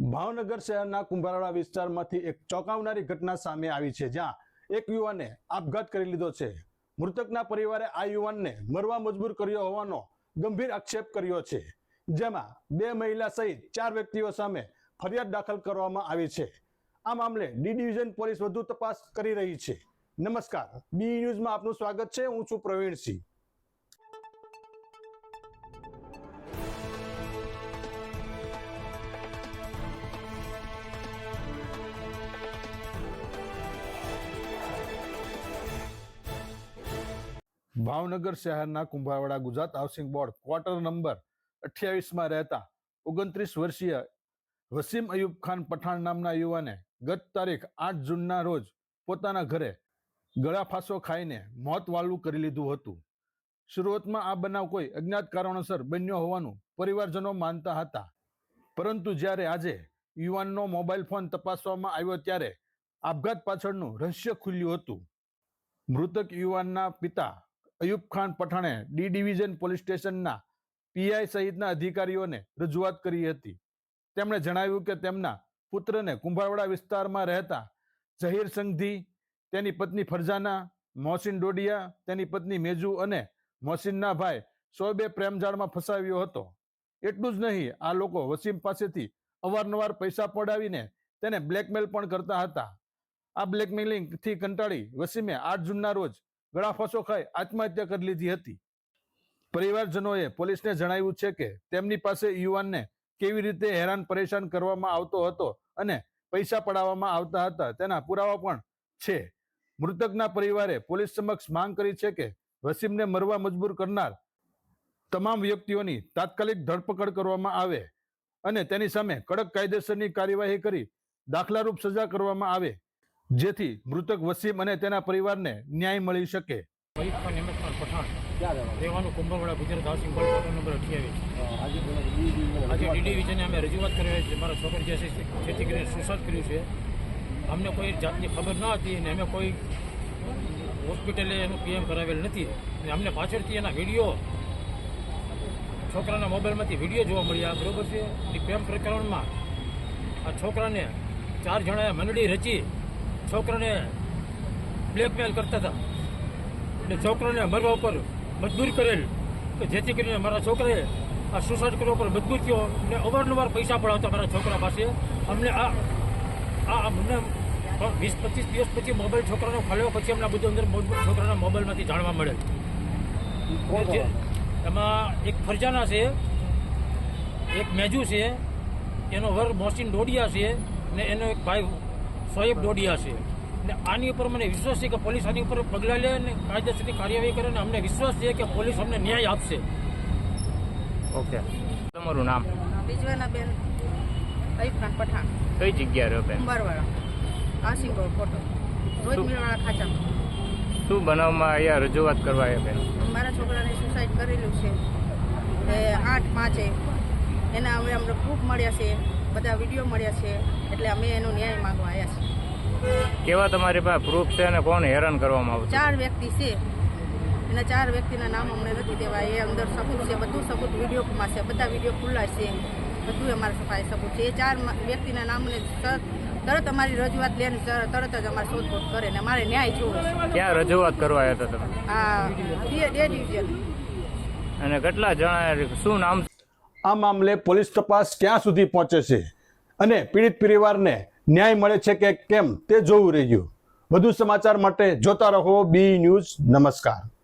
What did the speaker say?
ભાવનગર શહેરના કુંભારવાડા વિસ્તારમાંથી એક ચોંકાવનારી ઘટના સામે આવી છે, જ્યાં એક યુવાને આપઘાત કરી લીધો છે. મૃતકના પરિવારે આ યુવાનને મરવા મજબૂર કર્યો હોવાનો ગંભીર આક્ષેપ કર્યો છે. જેમાં બે મહિલા સહિત ચાર વ્યક્તિઓ સામે ફરિયાદ દાખલ કરવામાં આવી છે. આ મામલે ડી ડિવિઝન પોલીસ વધુ તપાસ કરી રહી છે. નમસ્કાર. બી ન્યૂઝમાં આપનું સ્વાગત છે. હું છું પ્રવીણસિંહ. ભાવનગર શહેરના Kumbhavada Gujarat housing board quarter number અઠ્યાવીસમાં રહેતા ઓગણત્રીસ વર્ષીય વસીમ અયુબ ખાન પઠાણ નામના યુવાને ગત તારીખ આઠ જૂનના રોજ પોતાના ઘરે ગળાફાંસો ખાઈને મોત વાળવું કરી લીધું હતું. શરૂઆતમાં આ બનાવ કોઈ અજ્ઞાત કારણોસર બન્યો હોવાનું પરિવારજનો માનતા હતા. પરંતુ જ્યારે આજે યુવાનનો મોબાઈલ ફોન તપાસવામાં આવ્યો ત્યારે આપઘાત પાછળનું રહસ્ય ખુલ્યું હતું. મૃતક યુવાનના પિતા અયુબ ખાન પઠાણે ડી ડિવિઝન પોલીસ સ્ટેશનના પીઆઈ સહિતના અધિકારીઓને રજૂઆત કરી હતી. તેમણે જણાવ્યું કે તેમના પુત્રને કુંભારવાડા વિસ્તારમાં રહેતા ઝહીર સંઘી તેની પત્ની ફરજાના મોહસિન ડોડિયા, તેની પત્ની મેજુ અને મોહસિનના ભાઈ સોબે પ્રેમજાળમાં ફસાવ્યો હતો. એટલું જ નહીં, આ લોકો વસીમ પાસેથી અવારનવાર પૈસા પડાવીને તેને બ્લેકમેલ પણ કરતા હતા. આ બ્લેકમેલિંગથી કંટાળી વસીમે આઠ જૂનના રોજ ગળાફાંસો ખાઈ આત્મહત્યા કરી લીધી હતી. પરિવારજનોએ પોલીસને જણાવ્યું છે કે તેમની પાસે યુવાનને કેવી રીતે હેરાન પરેશાન કરવામાં આવતો હતો અને પૈસા પડાવવામાં આવતા હતા તેના પુરાવા પણ છે. મૃતકના પરિવારે પોલીસ સમક્ષ માંગ કરી છે કે વસીમને મરવા મજબૂર કરનાર તમામ વ્યક્તિઓની તાત્કાલિક ધરપકડ કરવામાં આવે અને તેની સામે કડક કાયદેસરની કાર્યવાહી કરી દાખલારૂપ સજા કરવામાં આવે જેથી મૃતક વસીમ અને તેના પરિવારને ન્યાય મળી શકે. અયુબ ખાન હેમત ખાન પઠાણ રહેવાનું Kumbharwada Gujarat housing board quarter number અઠ્યાવીસ. આજે ડી ડિવિઝને અમે રજૂઆત કરી છે. મારા છોકરી જે છે જેથી કરીને સુસાઇડ કર્યું છે. અમને કોઈ જાતની ખબર ન હતી અને અમે કોઈ હોસ્પિટલે એનું પીએમ કરાવેલ નથી. અને અમને પાછળથી એના વીડિયો છોકરાના મોબાઈલમાંથી વીડિયો જોવા મળ્યા. બરોબર છે? એ પ્રેમ પ્રકરણમાં આ છોકરાને ચાર જણાએ મંડળી રચી છોકરાને બ્લેકમેલ કરતા હતા. અને છોકરાને મરવા ઉપર મજબૂર કરેલ કે જેથી કરીને મારા છોકરાએ આ સુસાઇડ કરવા પર મજબૂર થયો અને અવારનવાર પૈસા પડાવતા મારા છોકરા પાસે. અમને આ આ અમને વીસ પચીસ દિવસ પછી મોબાઈલ છોકરાનો ખોલ્યો પછી અમને બધું અંદર છોકરાના મોબાઈલમાંથી જાણવા મળે એમાં એક ફરજાના છે એક મેજુ છે એનો વર મોસીન ડોડિયા છે ને એનો એક ભાઈ સોએબ ડોડિયા છે. ને આની ઉપર મને વિશ્વાસ છે કે પોલીસ આની ઉપર પગલાં લે અને કાયદેસરની કાર્યવાહી કરે અને અમને વિશ્વાસ છે કે પોલીસ અમને ન્યાય આપશે. ઓકે. તમારું નામ? બેન અયુબ ખાન પઠાણ. કઈ જગ્યા રહ્યો બેન? ઉંબરવાળા રોડ ફોટો રોજ શું? મિલવાળા ખાચામાં. શું બનાવમાં અહીંયા રજૂઆત કરવા આવ્યા બેન? મારા છોકરાને સુસાઇડ કરેલું છે. એ આઠ પાંચે. એના હવે અમને ખૂબ મળ્યા છે. બધા વીડિયો મળ્યા છે એટલે અમે એનો ન્યાય માંગવા આવ્યા છીએ. કેવા તમારી પાસે પ્રૂફ છે અને કોણ હેરાન કરવામાં આવતું? ચાર વ્યક્તિ છે. એના ચાર વ્યક્તિના નામ અમને નથી દેવા એ અંદર સબૂત છે બધું સબૂત વિડીયોમાં છે બધા વીડિયો ખુલ્લા છે. બધું અમારા પાસે સબૂત છે. એ ચાર વ્યક્તિના નામને તરત અમારી રજૂઆત લે ને તરત જ અમારે શોધખોળ કરે ને અમારે ન્યાય જોવો છે. ક્યાં રજૂઆત કરવા આવ્યા હતા તમે? હા ડે ડિવિઝન અને કેટલા જણા શું નામ આ મામલે પોલીસ તપાસ ક્યાં સુધી પહોંચે છે? અને પીડિત પરિવારને ન્યાય મળે છે કે કેમ તે જોવું રહ્યું. વધુ સમાચાર માટે જોતા રહો બી ન્યૂઝ. નમસ્કાર.